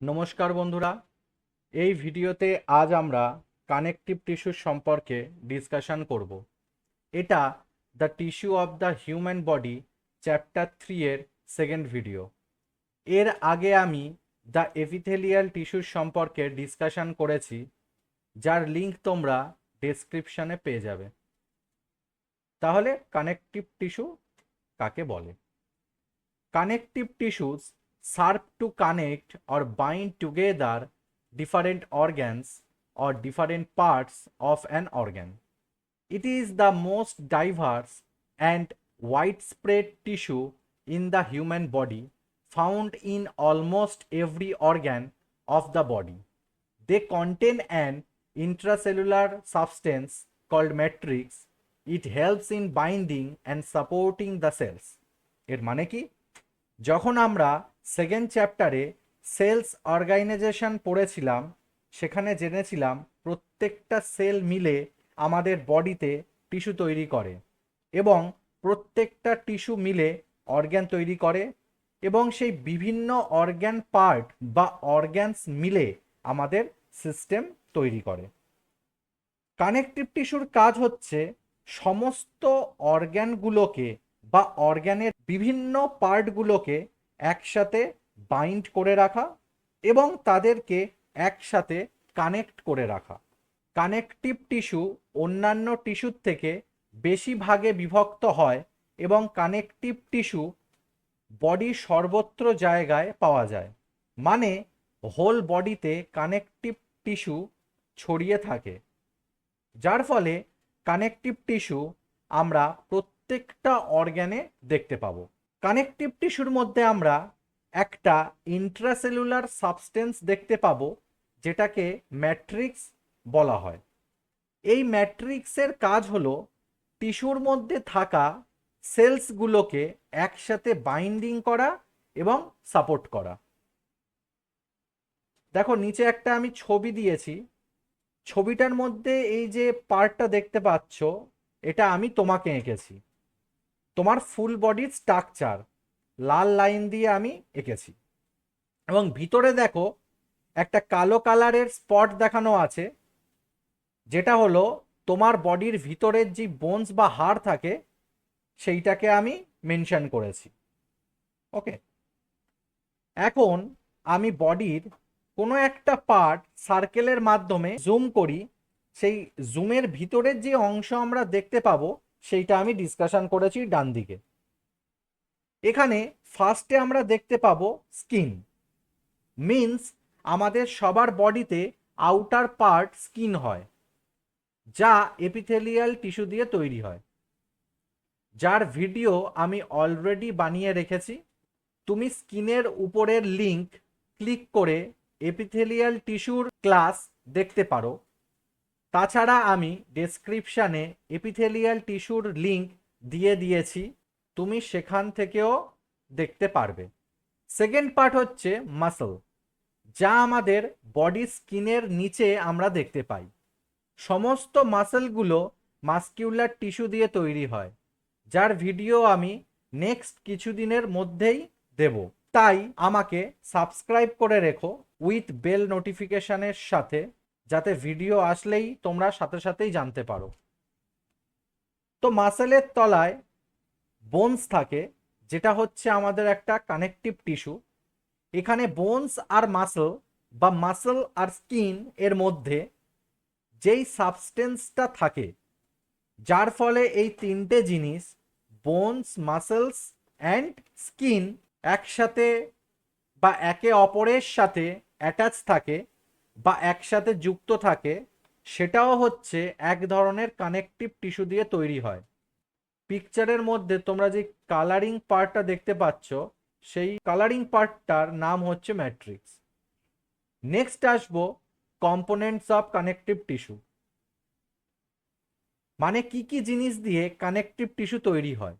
নমস্কার বন্ধুরা। এই ভিডিওতে আজ আমরা কানেকটিভ টিস্যুর সম্পর্কে ডিসকাশন করব। এটা the tissue of the human body chapter three এর সেকেন্ড ভিডিও এর আগে আমি দ্য এপিথেলিয়াল টিস্যুর সম্পর্কে ডিসকাশন করেছি, যার লিংক তোমরা ডেসক্রিপশনে পেয়ে যাবে। তাহলে কানেকটিভ টিস্যু কাকে বলে? Connective tissues serve to connect or bind together different organs or different parts of an organ. It is the most diverse and widespread tissue in the human body found in almost every organ of the body. They contain an intracellular substance called matrix. It helps in binding and supporting the cells. এর মানে কি? যখন আমরা second চ্যাপ্টারে sales organisation পড়েছিলাম, সেখানে জেনেছিলাম প্রত্যেকটা সেল মিলে আমাদের বডিতে টিস্যু তৈরি করে এবং প্রত্যেকটা টিস্যু মিলে অর্গ্যান তৈরি করে এবং সেই বিভিন্ন অর্গ্যান পার্ট বা অর্গ্যানস মিলে আমাদের সিস্টেম তৈরি করে। কানেকটিভ টিস্যুর কাজ হচ্ছে সমস্ত অর্গ্যানগুলোকে বা অর্গ্যানের বিভিন্ন পার্টগুলোকে একসাথে বাইন্ড করে রাখা এবং তাদেরকে একসাথে কানেক্ট করে রাখা। কানেকটিভ টিস্যু অন্যান্য টিস্যুর থেকে বেশি ভাগে বিভক্ত হয় এবং কানেকটিভ টিস্যু বডি সর্বত্র জায়গায় পাওয়া যায়। মানে হোল বডিতে কানেকটিভ টিস্যু ছড়িয়ে থাকে। যার ফলে কানেকটিভ টিস্যু আমরা প্রত্যেকটা অর্গ্যানে দেখতে পাবো। কানেকটিভ টিস্যুর মধ্যে আমরা একটা ইন্ট্রাসেলুলার সাবস্টেন্স দেখতে পাবো, যেটাকে ম্যাট্রিক্স বলা হয়। এই ম্যাট্রিক্সের কাজ হলো টিস্যুর মধ্যে থাকা সেলসগুলোকে একসাথে বাইন্ডিং করা এবং সাপোর্ট করা। দেখো, নিচে একটা আমি ছবি দিয়েছি। ছবিটার মধ্যে এই যে পার্টটা দেখতে পাচ্ছ, এটা আমি তোমাকে এঁকেছি। তোমার ফুল বডির স্ট্রাকচার লাল লাইন দিয়ে আমি এঁকেছি। এবং ভিতরে দেখো, একটা কালো কালারের স্পট দেখানো আছে, যেটা হলো তোমার বডির ভিতরের যে বোনস বা হাড় থাকে, সেইটাকে আমি মেনশন করেছি। ওকে এখন আমি বডির কোনো একটা পার্ট সার্কেলের মাধ্যমে জুম করি, সেই জুমের ভিতরের যে অংশ আমরা দেখতে পাবো সেইটা আমি ডিসকাশন করেছি ডান দিকে এখানে ফার্স্টে আমরা দেখতে পাবো স্কিন মিন্স আমাদের সবার বডিতে আউটার পার্ট স্কিন হয়, যা এপিথেলিয়াল টিস্যু দিয়ে তৈরি হয়। যার ভিডিও আমি অলরেডি বানিয়ে রেখেছি। তুমি স্কিনের উপরের লিংক ক্লিক করে এপিথেলিয়াল টিস্যুর ক্লাস দেখতে পারো। তাছাড়া আমি ডেসক্রিপশানে এপিথেলিয়াল টিস্যুর লিঙ্ক দিয়ে দিয়েছি, তুমি সেখান থেকেও দেখতে পারবে। সেকেন্ড পার্ট হচ্ছে মাসল যা আমাদের বডি স্কিনের নিচে আমরা দেখতে পাই। সমস্ত মাসেলগুলো মাস্কিউলার টিস্যু দিয়ে তৈরি হয়, যার ভিডিও আমি নেক্সট কিছুদিনের মধ্যেই দেব। তাই আমাকে সাবস্ক্রাইব করে রেখো উইথ বেল নোটিফিকেশানের সাথে। যাতে ভিডিও আসলেই তোমরা সাথে সাথেই জানতে পারো। তো মাসেলের তলায় বোনস থাকে, যেটা হচ্ছে আমাদের একটা কানেকটিভ টিস্যু এখানে বোনস আর মাসল বা মাসল আর স্কিন এর মধ্যে যেই সাবস্টেন্সটা থাকে, যার ফলে এই তিনটে জিনিস বোনস মাসেলস অ্যান্ড স্কিন একসাথে বা একে অপরের সাথে অ্যাটাচ থাকে বা একসাথে যুক্ত থাকে, সেটাও হচ্ছে এক ধরনের কানেকটিভ টিস্যু দিয়ে তৈরি হয়। পিকচারের মধ্যে তোমরা যে কালারিং পার্টটা দেখতে পাচ্ছ, সেই কালারিং পার্টটার নাম হচ্ছে ম্যাট্রিক্স নেক্সট আসব কম্পোনেন্টস অফ কানেকটিভ টিস্যু মানে কি কি জিনিস দিয়ে কানেকটিভ টিস্যু তৈরি হয়?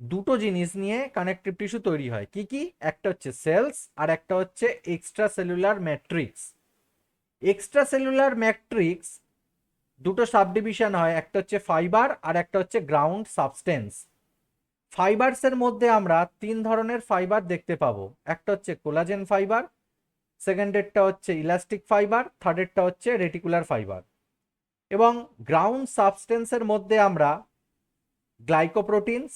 দুটো জিনিস নিয়ে কানেকটিভ টিস্যু তৈরি হয়। কি কি? একটা হচ্ছে সেলস আর একটা হচ্ছে extra cellular matrix extra cellular matrix দুটো সাবডিভিশন হয়, একটা হচ্ছে ফাইবার আর একটা হচ্ছে গ্রাউন্ড সাবস্টেন্স। ফাইবারসের মধ্যে আমরা তিন ধরনের ফাইবার দেখতে পাবো। একটা হচ্ছে কোলাজেন ফাইবার সেকেন্ডেরটা হচ্ছে ইলাস্টিক ফাইবার থার্ডেরটা হচ্ছে রেটিকুলার ফাইবার। এবং গ্রাউন্ড সাবস্টেন্সের মধ্যে আমরা গ্লাইকোপ্রোটিনস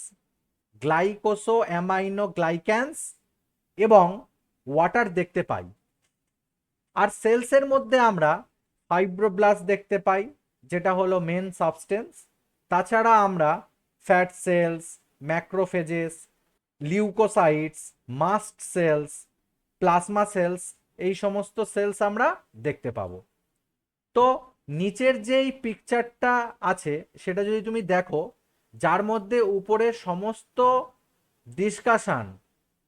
গ্লাইকোসো অ্যামাইনো গ্লাইক্যান্স এবং ওয়াটার দেখতে পাই। আর সেলসের মধ্যে আমরা ফাইব্রোব্লাস্ট দেখতে পাই, যেটা হলো মেন সাবস্টেন্স তাছাড়া আমরা fat cells macrophages leucocytes mast cells plasma cells এই সমস্ত সেলস আমরা দেখতে পাবো। তো নিচের যেই পিকচারটা আছে, সেটা যদি তুমি দেখো, যার মধ্যে উপরে সমস্ত ডিসকাশন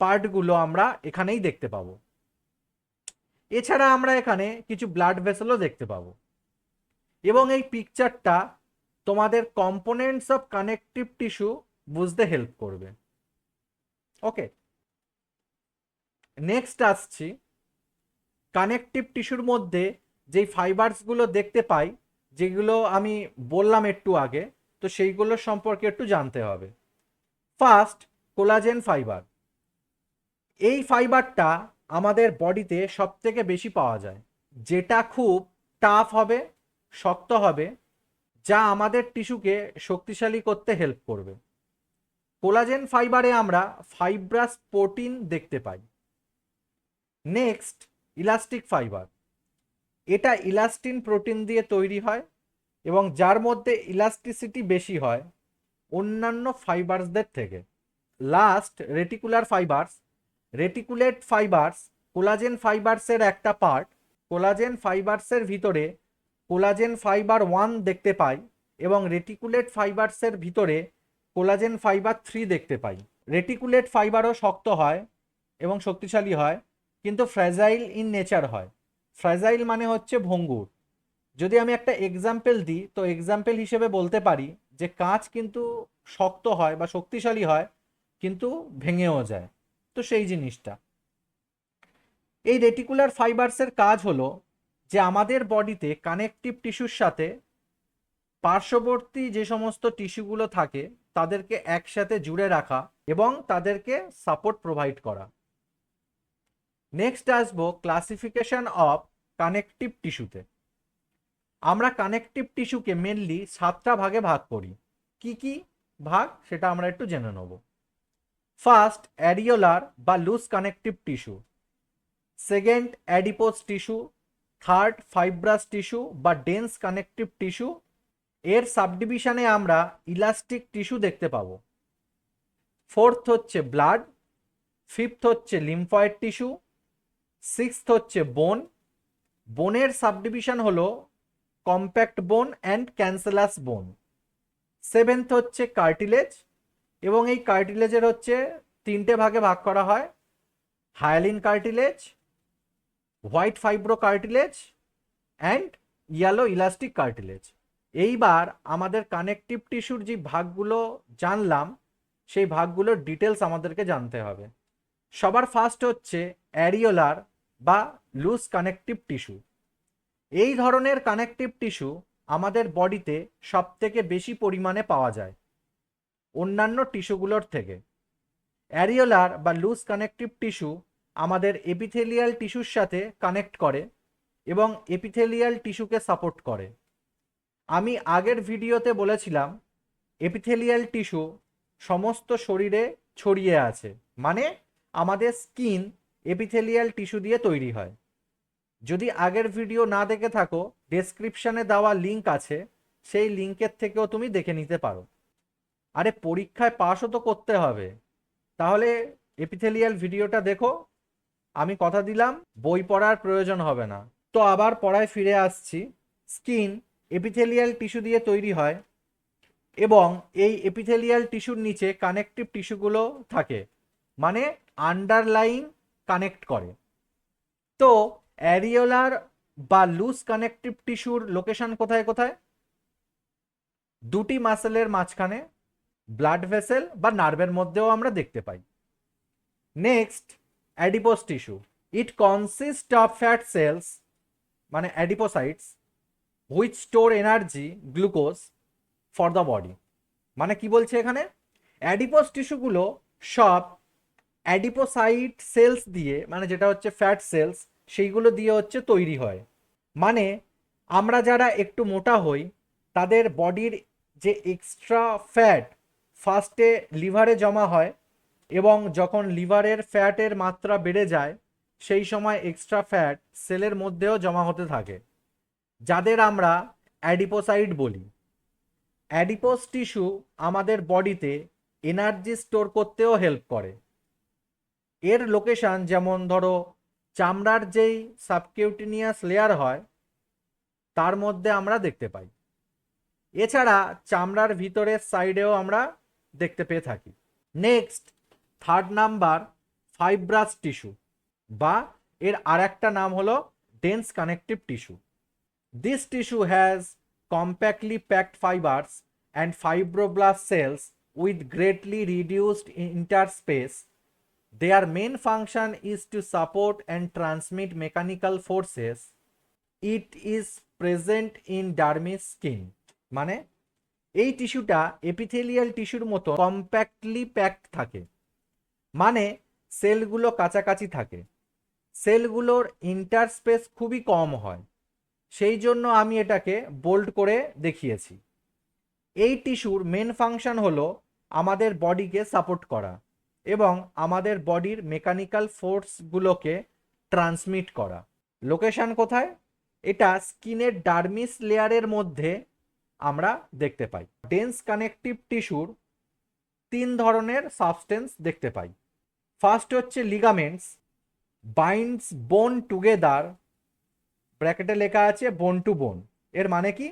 পার্টগুলো আমরা এখানেই দেখতে পাবো। এছাড়া আমরা এখানে কিছু ব্লাড ভেসেলও দেখতে পাবো। এবং এই পিকচারটা তোমাদের কম্পোনেন্টস অফ কানেকটিভ টিস্যু বুঝতে হেল্প করবে। ওকে নেক্সট আসছি। কানেকটিভ টিস্যুর মধ্যে যেই ফাইবারসগুলো দেখতে পাই, যেগুলো আমি বললাম একটু আগে, তো সেইগুলো সম্পর্কে একটু জানতে হবে। ফার্স্ট কোলাজেন ফাইবার এই ফাইবারটা আমাদের বডিতে সব থেকে বেশি পাওয়া যায়। যেটা খুব টাফ হবে, শক্ত হবে, যা আমাদের টিস্যুকে শক্তিশালী করতে হেল্প করবে। কোলাজেন ফাইবারে আমরা ফাইব্রাস প্রোটিন দেখতে পাই। নেক্সট ইলাস্টিক ফাইবার এটা ইলাস্টিন প্রোটিন দিয়ে তৈরি হয় এবং যার মধ্যে ইলাস্টিসিটি বেশি হয় অন্যান্য ফাইবারসদের থেকে। Last reticular fibres reticulate fibres collagen ফাইবার্সের একটা পার্ট কোলাজেন ফাইবার্সের ভিতরে কোলাজেন ফাইবার ওয়ান দেখতে পাই এবং রেটিকুলেট ফাইবার্সের ভিতরে কোলাজেন ফাইবার থ্রি দেখতে পাই। রেটিকুলেট ফাইবারও শক্ত হয় এবং শক্তিশালী হয়, কিন্তু ফ্র্যাজাইল ইন নেচার হয়। ফ্র্যাজাইল মানে হচ্ছে ভঙ্গুর। যদি আমি একটা এক্সাম্পল দিই, তো এক্সাম্পল হিসেবে বলতে পারি যে কাঁচ কিন্তু শক্ত হয় বা শক্তিশালী হয়, কিন্তু ভেঙেও যায়। তো সেই জিনিসটা। এই রেটিকুলার ফাইবার্সের কাজ হলো যে আমাদের বডিতে কানেকটিভ টিস্যুর সাথে পার্শ্ববর্তী যে সমস্ত টিস্যুগুলো থাকে, তাদেরকে একসাথে জুড়ে রাখা এবং তাদেরকে সাপোর্ট প্রোভাইড করা। নেক্সট আসব ক্লাসিফিকেশন অফ কানেকটিভ টিস্যুতে আমরা কানেকটিভ টিস্যুকে মেনলি সাতটা ভাগে ভাগ করি। কি কি ভাগ? সেটা আমরা একটু জেনে নেব। ফার্স্ট অ্যারিওলার বা loose connective tissue second adipose tissue third fibrous tissue বা ডেন্স কানেকটিভ টিস্যু এর সাবডিভিশনে আমরা ইলাস্টিক টিস্যু দেখতে পাবো। ফোর্থ হচ্ছে ব্লাড ফিফথ হচ্ছে লিম্ফয়েড টিস্যু সিক্সথ হচ্ছে বোন বোনের সাবডিভিশন হলো compact bone and cancellous bone seventh হচ্ছে কার্টিলেজ এবং এই কার্টিলেজের হচ্ছে তিনটে ভাগে ভাগ করা হয়। Hyaline cartilage white fibro cartilage and yellow elastic cartilage এইবার আমাদের কানেকটিভ টিস্যুর যে ভাগগুলো জানলাম, সেই ভাগগুলোর ডিটেলস আমাদেরকে জানতে হবে। সবার ফার্স্ট হচ্ছে অ্যারিওলার বা লুজ কানেকটিভ টিস্যু এই ধরনের কানেকটিভ টিস্যু আমাদের বডিতে সব থেকে বেশি পরিমাণে পাওয়া যায়। অন্যান্য টিস্যুগুলোর থেকে। অ্যারিওলার বা লুজ কানেকটিভ টিস্যু আমাদের এপিথেলিয়াল টিস্যুর সাথে কানেক্ট করে এবং এপিথেলিয়াল টিস্যুকে সাপোর্ট করে। আমি আগের ভিডিওতে বলেছিলাম, এপিথেলিয়াল টিস্যু সমস্ত শরীরে ছড়িয়ে আছে মানে আমাদের স্কিন এপিথেলিয়াল টিস্যু দিয়ে তৈরি হয়। যদি আগের ভিডিও না দেখে থাকো ডেসক্রিপশানে দেওয়া লিঙ্ক আছে, সেই লিঙ্কের থেকেও তুমি দেখে নিতে পারো। আরে পরীক্ষায় পাশও তো করতে হবে। তাহলে এপিথেলিয়াল ভিডিওটা দেখো। আমি কথা দিলাম, বই পড়ার প্রয়োজন হবে না। তো আবার পড়ায় ফিরে আসছি। স্কিন এপিথেলিয়াল টিস্যু দিয়ে তৈরি হয় এবং এই এপিথেলিয়াল টিস্যুর নিচে কানেকটিভ টিস্যুগুলো থাকে। মানে আন্ডারলাইন কানেক্ট করে। তো অ্যারিওলার বা লুজ কানেকটিভ টিস্যুর লোকেশন কোথায় কোথায়? দুটি মাসেলের মাঝখানে ব্লাড ভেসেল বা নার্ভের মধ্যেও আমরা দেখতে পাই। Next adipose tissue it consist of fat cells মানে adipocytes which store energy glucose for the body মানে কি বলছে এখানে? অ্যাডিপোস টিস্যুগুলো সব অ্যাডিপোসাইট সেলস দিয়ে মানে যেটা হচ্ছে ফ্যাট সেলস সেইগুলো দিয়ে হচ্ছে তৈরি হয়। মানে আমরা যারা একটু মোটা হই, তাদের বডির যে এক্সট্রা ফ্যাট ফার্স্টে লিভারে জমা হয় এবং যখন লিভারের ফ্যাটের মাত্রা বেড়ে যায়, সেই সময় এক্সট্রা ফ্যাট সেলের মধ্যেও জমা হতে থাকে, যাদের আমরা অ্যাডিপোসাইড বলি। অ্যাডিপোস টিস্যু আমাদের বডিতে এনার্জি স্টোর করতেও হেল্প করে। এর লোকেশন যেমন ধরো, চামড়ার যেই সাবকিউটিনিয়াস লেয়ার হয়, তার মধ্যে আমরা দেখতে পাই। এছাড়া চামড়ার ভিতরের সাইডেও আমরা দেখতে পেয়ে থাকি next third number fibrous tissue বা এর আরেকটা নাম হলো dense connective tissue this tissue has compactly packed fibers and fibroblast cells with greatly reduced interspace. Their main function is to support and transmit mechanical forces. It is present in dermis skin. মানে এই টিস্যুটা epithelial টিস্যুর মতো কম্প্যাক্টলি packed থাকে। মানে সেলগুলো কাছাকাছি থাকে। সেলগুলোর ইন্টারস্পেস খুবই কম হয়। সেই জন্য আমি এটাকে বোল্ড করে দেখিয়েছি। এই টিস্যুর মেন ফাংশন হলো আমাদের বডিকে সাপোর্ট করা এবং আমাদের বডির মেকানিক্যাল ফোর্সগুলোকে ট্রান্সমিট করা। লোকেশন কোথায়? এটা স্কিনের ডার্মিস লেয়ারের মধ্যে আমরা দেখতে পাই। ডেন্স কানেকটিভ টিস্যুর তিন ধরনের সাবস্টেন্স দেখতে পাই। ফার্স্ট হচ্ছে লিগামেন্টস বাইন্ডস বোন টুগেদার ব্র্যাকেটে লেখা আছে বোন টু বোন এর মানে কি?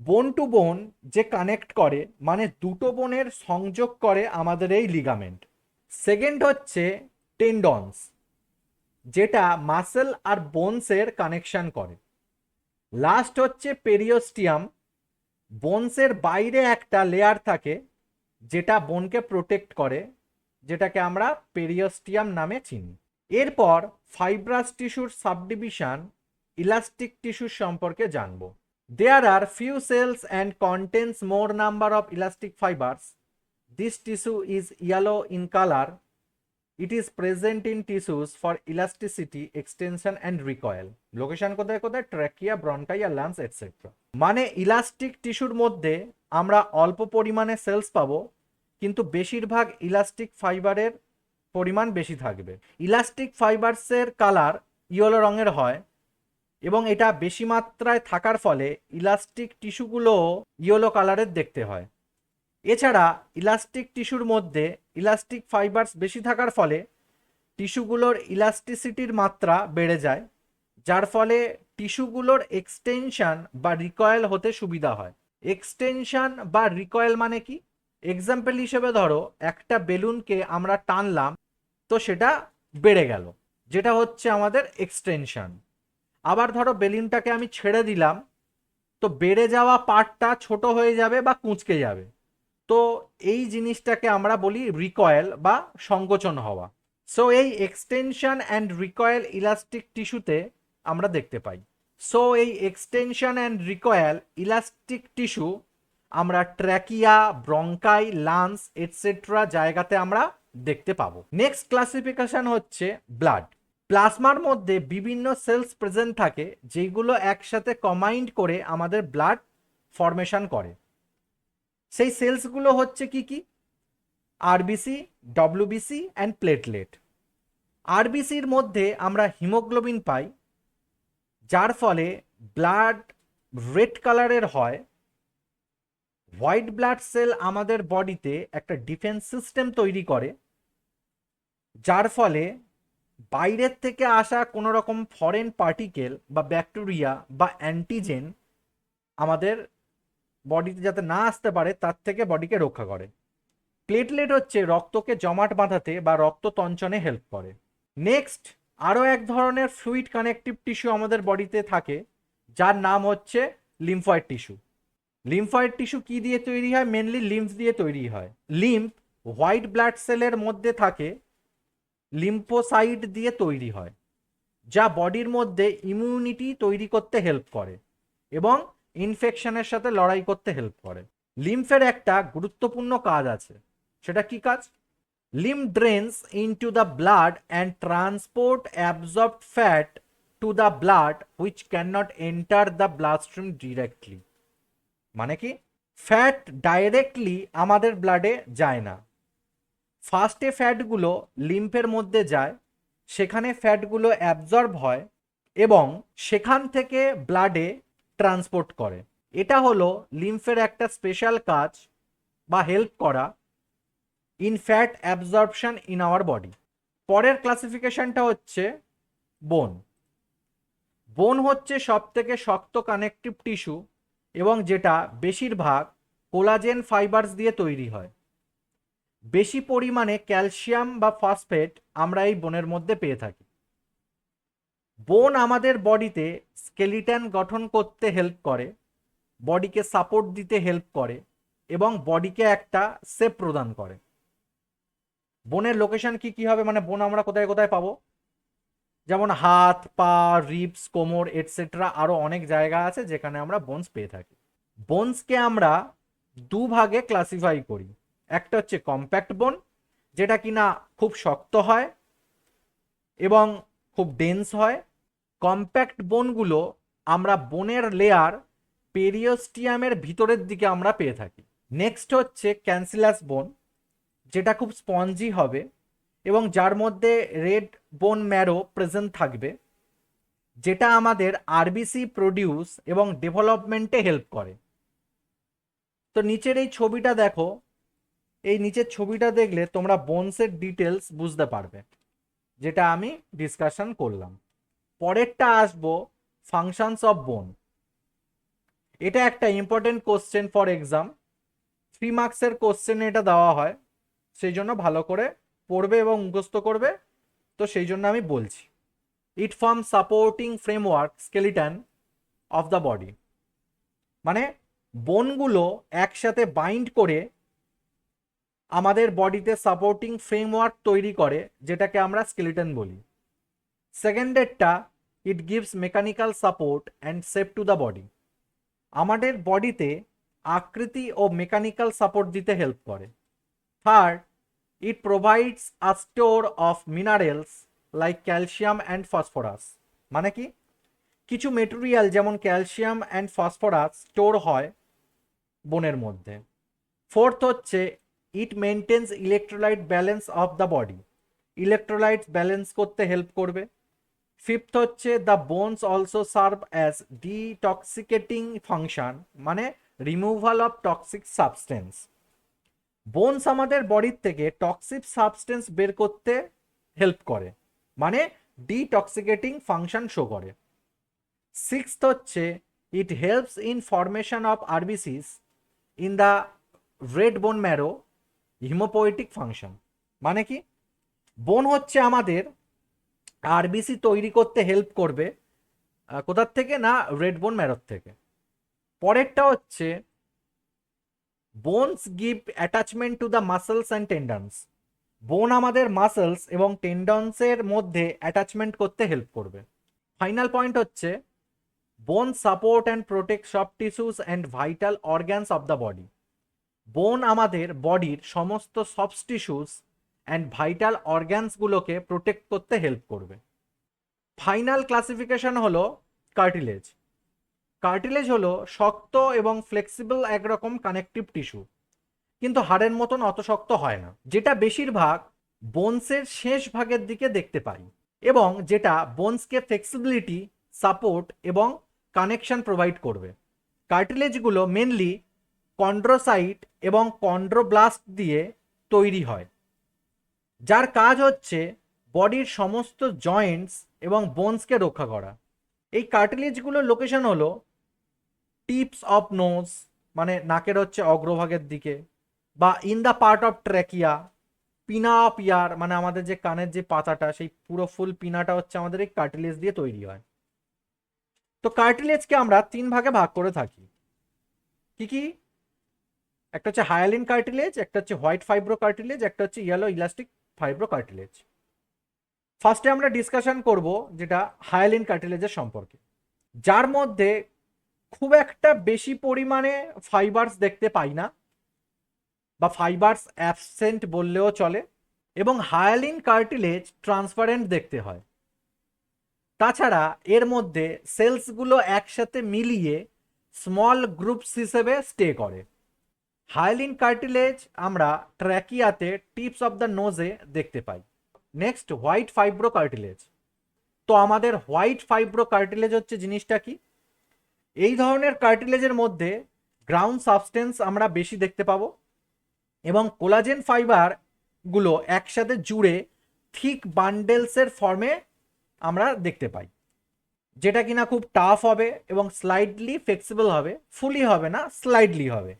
বোন টু বোন যে কানেক্ট করে মানে দুটো বোনের সংযোগ করে আমাদের এই লিগামেন্ট সেকেন্ড হচ্ছে টেন্ডনস যেটা মাসেল আর বোনসের কানেকশন করে। লাস্ট হচ্ছে পেরিওস্টিয়াম বোনসের বাইরে একটা লেয়ার থাকে, যেটা বোনকে প্রোটেক্ট করে, যেটাকে আমরা পেরিয়স্টিয়াম নামে চিনি। এরপর ফাইব্রাস টিস্যুর সাবডিভিশন ইলাস্টিক টিস্যুর সম্পর্কে জানব। There are few cells and contains more number of elastic fibres this tissue is yellow in colour it is present in tissues for elasticity extension and recoil location কোথায় কোথায়? Trachea ব্রনকাইয়া lungs etcetera মানে elastic টিস্যুর মধ্যে আমরা অল্প পরিমাণে sales পাবো, কিন্তু বেশিরভাগ ইলাস্টিক ফাইবারের পরিমাণ বেশি থাকবে। ইলাস্টিক ফাইবারসের কালার ইয়েলো রঙের হয় এবং এটা বেশি মাত্রায় থাকার ফলে ইলাস্টিক টিস্যুগুলো ইয়েলো কালারের দেখতে হয়। এছাড়া ইলাস্টিক টিস্যুর মধ্যে ইলাস্টিক ফাইবারস বেশি থাকার ফলে টিস্যুগুলোর ইলাস্টিসিটির মাত্রা বেড়ে যায়, যার ফলে টিস্যুগুলোর এক্সটেনশন বা রিকয়েল হতে সুবিধা হয়। এক্সটেনশন বা রিকয়েল মানে কি? এক্সাম্পল হিসেবে ধরো, একটা বেলুনকে আমরা টানলাম, তো সেটা বেড়ে গেল, যেটা হচ্ছে আমাদের এক্সটেনশন আবার ধরো বেলুনটাকে আমি ছেড়ে দিলাম, তো বেড়ে যাওয়া পার্টটা ছোট হয়ে যাবে বা কুঁচকে যাবে। তো এই জিনিসটাকে আমরা বলি রিকয়েল বা সংকোচন হওয়া। সো এই এক্সটেনশন অ্যান্ড রিকয়েল ইলাস্টিক টিস্যুতে আমরা দেখতে পাই। সো এই extension and recoil elastic tissue আমরা ট্র্যাকিয়া ব্রঙ্কাই লান্স এটসেট্রা জায়গাতে আমরা দেখতে পাবো। নেক্সট ক্লাসিফিকেশন হচ্ছে ব্লাড প্লাজমার মধ্যে বিভিন্ন সেলস প্রেজেন্ট থাকে, যেগুলো একসাথে কমাইন্ড করে আমাদের ব্লাড ফরমেশন করে। সেই সেলসগুলো হচ্ছে কি কি? আরবিসি ডব্লিউবিসি অ্যান্ড প্লেটলেট আরবিসির মধ্যে আমরা হিমোগ্লোবিন পাই, যার ফলে ব্লাড রেড কালারের হয়। হোয়াইট ব্লাড সেল আমাদের বডিতে একটা ডিফেন্স সিস্টেম তৈরি করে, যার ফলে বাইরের থেকে আসা কোনো রকম ফরেন পার্টিকেল বা ব্যাকটেরিয়া বা অ্যান্টিজেন আমাদের বডিতে যাতে না আসতে পারে, তার থেকে বডিকে রক্ষা করে। প্লেটলেট হচ্ছে রক্তকে জমাট বাঁধাতে বা রক্ত তঞ্চনে হেল্প করে। নেক্সট আরও এক ধরনের ফ্লুইড কানেকটিভ টিস্যু আমাদের বডিতে থাকে, যার নাম হচ্ছে লিম্ফয়েড টিস্যু লিম্ফয়েড টিস্যু কি দিয়ে তৈরি হয়? মেনলি লিম্ফ দিয়ে তৈরি হয়। লিম্ফ হোয়াইট ব্লাড সেলের মধ্যে থাকে লিম্ফোসাইট দিয়ে তৈরি হয়, যা বডির মধ্যে ইমিউনিটি তৈরি করতে হেল্প করে। এবং ইনফেকশনের সাথে লড়াই করতে হেল্প করে। লিম্ফের একটা গুরুত্বপূর্ণ কাজ আছে। সেটা কি কাজ? Lymph drains into the blood and transport absorbed fat to the blood, which cannot enter the bloodstream directly মানে কি? ফ্যাট ডাইরেক্টলি আমাদের ব্লাডে যায় না। ফার্স্টে ফ্যাটগুলো লিম্ফের মধ্যে যায়, সেখানে ফ্যাটগুলো অ্যাবজর্ব হয় এবং সেখান থেকে ব্লাডে ট্রান্সপোর্ট করে। এটা হলো লিম্ফের একটা স্পেশাল কাজ বা হেল্প করা in fat absorption in our body পরের ক্লাসিফিকেশনটা হচ্ছে বোন বোন হচ্ছে সব থেকে শক্ত কানেকটিভ টিস্যু এবং যেটা বেশিরভাগ কোলাজেন ফাইবারস দিয়ে তৈরি হয়। বেশি পরিমাণে ক্যালসিয়াম বা ফসফেট আমরা এই বোনের মধ্যে পেয়ে থাকি। বোন আমাদের বডিতে স্কেলিটন গঠন করতে হেল্প করে, বডিকে সাপোর্ট দিতে হেল্প করে এবং বডিকে একটা সেপ প্রদান করে। বোনের লোকেশন কি কি হবে? মানে বোন আমরা কোথায় কোথায় পাবো? যেমন হাত, পা রিপস কোমর এটসেট্রা আরও অনেক জায়গা আছে যেখানে আমরা বোনস পেয়ে থাকি। বোনসকে আমরা দু ভাগে ক্লাসিফাই করি। একটা হচ্ছে কম্প্যাক্ট বোন যেটা কিনা খুব শক্ত হয় এবং খুব ডেন্স হয়। কম্প্যাক্ট বোনগুলো আমরা বোনের লেয়ার পেরিওস্টিয়ামের ভিতরের দিকে আমরা পেয়ে থাকি। নেক্সট হচ্ছে ক্যান্সিলাস বোন যেটা খুব স্পঞ্জি হবে এবং যার মধ্যে রেড বোন ম্যারো প্রেজেন্ট থাকবে, যেটা আমাদের আরবিসি প্রডিউস এবং ডেভেলপমেন্টে হেল্প করে। তো নিচের এই ছবিটা দেখো, এই নিচের ছবিটা দেখলে তোমরা বোনসের ডিটেলস বুঝতে পারবে। যেটা আমি ডিসকাশন করলাম। পরেরটা আসব ফাংশনস অফ বোন এটা একটা important question for exam three মার্কসের কোশ্চেন এটা দেওয়া হয়, সেই জন্য ভালো করে পড়বে এবং মুখস্থ করবে। তো সেই জন্য আমি বলছি it form supporting framework skeleton of the body মানে বোনগুলো একসাথে বাইন্ড করে আমাদের বডিতে সাপোর্টিং ফ্রেমওয়ার্ক তৈরি করে, যেটাকে আমরা স্কেলিটন বলি। সেকেন্ডেরটা it gives mechanical support and shape to the body আমাদের বডিতে আকৃতি ও মেকানিক্যাল সাপোর্ট দিতে হেল্প করে। Third it provides a store of minerals like calcium and phosphorus মানে কি? কিছু মেটেরিয়াল যেমন ক্যালসিয়াম অ্যান্ড ফসফরাস স্টোর হয় বনের মধ্যে। ফোর্থ হচ্ছে it maintains electrolyte balance of the body electrolyte balance করতে হেল্প করবে। ফিফথ হচ্ছে the bones also serve as detoxicating function মানে removal of toxic substance bones আমাদের বডির থেকে টক্সিক সাবস্টেন্স বের করতে হেল্প করে মানে ডিটক্সিকেটিং ফাংশন শো করে। সিক্সথ হচ্ছে it helps in formation of RBCs in the red bone marrow haemopoietic function. মানে কি? বোন হচ্ছে আমাদের আরবিসি তৈরি করতে হেল্প করবে কোথার থেকে না রেড বোন ম্যারোর থেকে। পরেরটা হচ্ছে bones give attachment to the muscles and tendons bone আমাদের মাসেলস এবং টেন্ডনসের মধ্যে অ্যাটাচমেন্ট করতে হেল্প করবে। ফাইনাল পয়েন্ট হচ্ছে বোন সাপোর্ট অ্যান্ড প্রোটেক্ট সব tissues and vital organs of the body bone আমাদের বডির সমস্ত সফট টিস্যুস অ্যান্ড ভাইটাল অর্গ্যানসগুলোকে প্রোটেক্ট করতে হেল্প করবে। ফাইনাল ক্লাসিফিকেশন হলো কার্টিলেজ কার্টিলেজ হলো শক্ত এবং ফ্লেক্সিবল একরকম কানেকটিভ টিস্যু কিন্তু হাড়ের মতন অত শক্ত হয় না, যেটা বেশিরভাগ বোনসের শেষ ভাগের দিকে দেখতে পাই এবং যেটা বোনসকে ফ্লেক্সিবিলিটি সাপোর্ট এবং কানেকশন প্রোভাইড করবে। কার্টিলেজগুলো মেনলি কন্ড্রোসাইট এবং কন্ড্রোব্লাস্ট দিয়ে তৈরি হয়, যার কাজ হচ্ছে বডির সমস্ত জয়েন্টস এবং বোনসকে রক্ষা করা। এই কার্টিলেজগুলোর লোকেশন হলো টিপস অফ নোজ মানে নাকের হচ্ছে অগ্রভাগের দিকে, বা in the part of trachea pinna of ear মানে আমাদের যে কানের যে পাতাটা, সেই পুরো ফুল পিনাটা হচ্ছে আমাদের এই কার্টিলেজ দিয়ে তৈরি হয়। তো কার্টিলেজকে আমরা তিন ভাগে ভাগ করে থাকি। কি কি? একটা হচ্ছে হায়ালিন কার্টিলেজ, একটা হচ্ছে হোয়াইট ফাইব্রো কার্টিলেজ, একটা হচ্ছে ইয়েলো ইলাস্টিক ফাইব্রো কার্টিলেজ ফার্স্টে আমরা ডিসকাশন করব যেটা হায়ালিন কার্টিলেজের সম্পর্কে। যার মধ্যে খুব একটা বেশি পরিমাণে ফাইবারস দেখতে পাই না, বা ফাইবারস অ্যাবসেন্ট বললেও চলে, এবং হায়ালিন কার্টিলেজ ট্রান্সপারেন্ট দেখতে হয়। তাছাড়া এর মধ্যে সেলসগুলো একসাথে মিলিয়ে স্মল গ্রুপস হিসেবে স্টে করে। হায়ালিন কার্টিলেজ আমরা ট্র্যাকিয়াতে টিপস অফ দ্য নোজে দেখতে পাই। Next, white তো আমাদের হোয়াইট ফাইব্রো কার্টিলেজ হচ্ছে জিনিসটা কি? এই ধরনের কার্টিলেজের মধ্যে গ্রাউন্ড সাবস্টেন্স আমরা বেশি দেখতে পাবো এবং কোলাজেন ফাইবারগুলো একসাথে জুড়ে থিক বান্ডেলসের ফর্মে আমরা দেখতে পাই, যেটা কিনা খুব টাফ হবে এবং স্লাইডলি ফ্লেক্সিবল হবে, ফুলি হবে না, স্লাইডলি হবে।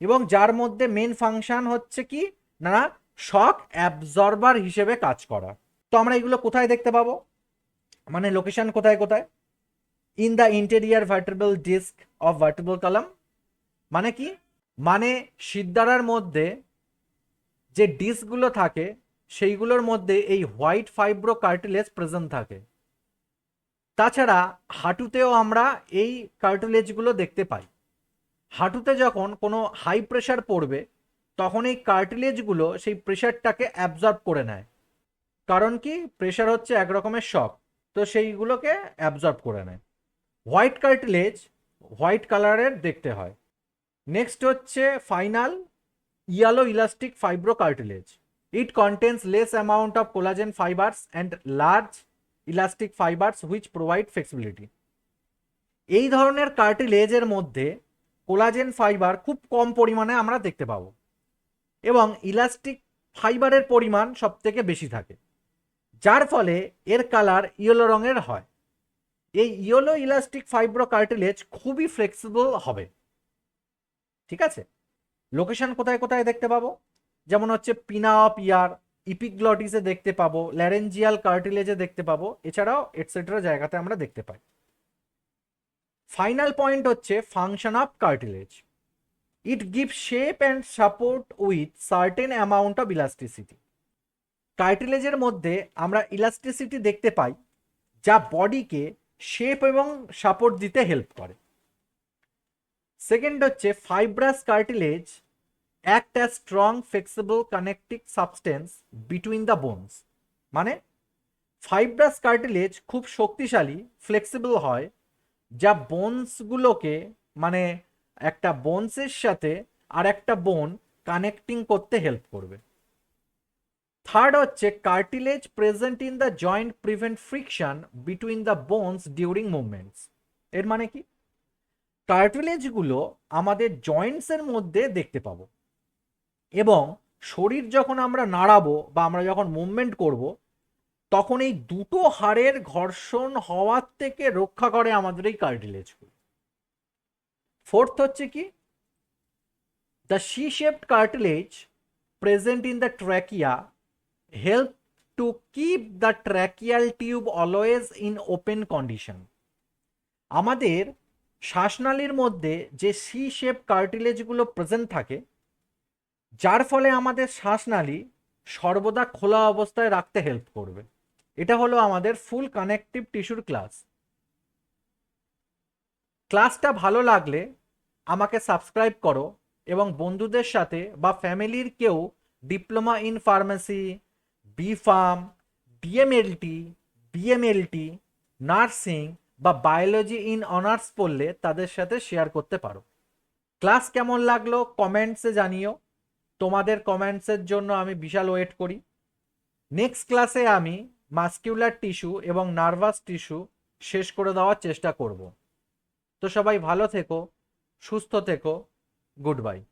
এবং যার মধ্যে মেন ফাংশন হচ্ছে কি? না শক অ্যাবজর্বার হিসেবে কাজ করা। তো আমরা এগুলো কোথায় দেখতে পাবো? মানে লোকেশন কোথায় কোথায়? In the interior vertebral disc of vertebral column মানে কি? মানে সিদ্ধারার মধ্যে যে ডিস্কগুলো থাকে, সেইগুলোর মধ্যে এই হোয়াইট ফাইব্রো কার্টিলেজ প্রেজেন্ট থাকে। তাছাড়া হাঁটুতেও আমরা এই কার্টিলেজগুলো দেখতে পাই। হাঁটুতে যখন কোনো হাই প্রেশার পড়বে, তখন এই কার্টিলেজগুলো সেই প্রেশারটাকে অ্যাবজর্ব করে নেয়। কারণ কি? প্রেশার হচ্ছে এক রকমের শক তো সেইগুলোকে অ্যাবজর্ব করে নেয়। হোয়াইট কার্টিলেজ হোয়াইট কালারের দেখতে হয়। নেক্সট হচ্ছে final yellow elastic fibrocartilage it contains less amount of collagen fibres and large elastic fibres which provide flexibility এই ধরনের কার্টিলেজের মধ্যে কোলাজেন ফাইবার খুব কম পরিমাণে আমরা দেখতে পাবো। এবং ইলাস্টিক ফাইবারের পরিমাণ সব থেকে বেশি থাকে। যার ফলে এর কালার ইয়েলো রঙের হয়। এই ইয়েলো ইলাস্টিক ফাইব্রো কার্টিলেজ খুবই ফ্লেক্সিবল হবে। ঠিক আছে? লোকেশন কোথায় কোথায় দেখতে পাবো? যেমন হচ্ছে পিনা অফ ইয়ার ইপিগ্লটিসে দেখতে পাবো ল্যারেঞ্জিয়াল কার্টিলেজে দেখতে পাবো। এছাড়াও এটসেট্রা জায়গাতে আমরা দেখতে পাই। ফাইনাল পয়েন্ট হচ্ছে function of cartilage it give shape and support with certain amount of elasticity কার্টিলেজের মধ্যে আমরা ইলাস্টিসিটি দেখতে পাই, যা বডিকে শেপ এবং সাপোর্ট দিতে হেল্প করে। সেকেন্ড হচ্ছে fibrous cartilage act as strong flexible connecting substance between the bones মানে ফাইব্রাস কার্টিলেজ খুব শক্তিশালী ফ্লেক্সিবল হয় যা বোনসগুলোকে মানে একটা বোনসের সাথে আর একটা বোন কানেক্টিং করতে হেল্প করবে। থার্ড হচ্ছে cartilage present in the joint prevent friction between the bones during movements. এর মানে কি? কার্টিলেজগুলো আমাদের জয়েন্টসের মধ্যে দেখতে পাবো। এবং শরীর যখন আমরা নাড়াবো বা আমরা যখন মুভমেন্ট করব তখন এই দুটো হাড়ের ঘর্ষণ হওয়ার থেকে রক্ষা করে আমাদের এই কার্টিলেজগুলো ফোর্থ হচ্ছে কি? The C shaped cartilage present in the trachea help to keep the tracheal tube always in open condition আমাদের শ্বাসনালীর মধ্যে যে সি শেপ কার্টিলেজগুলো প্রেজেন্ট থাকে, যার ফলে আমাদের শ্বাসনালী সর্বদা খোলা অবস্থায় রাখতে হেল্প করবে। এটা হলো আমাদের ফুল কানেকটিভ টিস্যুর ক্লাস ক্লাসটা ভালো লাগলে আমাকে সাবস্ক্রাইব করো এবং বন্ধুদের সাথে বা ফ্যামিলির কেউ diploma in pharmacy B pharm DMLT BMLT nursing বা বায়োলজি ইন অনার্স পড়লে তাদের সাথে শেয়ার করতে পারো। ক্লাস কেমন লাগল কমেন্টসে জানিও। তোমাদের কমেন্টসের জন্য আমি বিশাল ওয়েট করি। নেক্সট ক্লাসে আমি মাস্কিউলার টিস্যু এবং নার্ভাস টিস্যু শেষ করে দেওয়ার চেষ্টা করব। তো সবাই ভালো থেকো, সুস্থ থেকো, গুড বাই।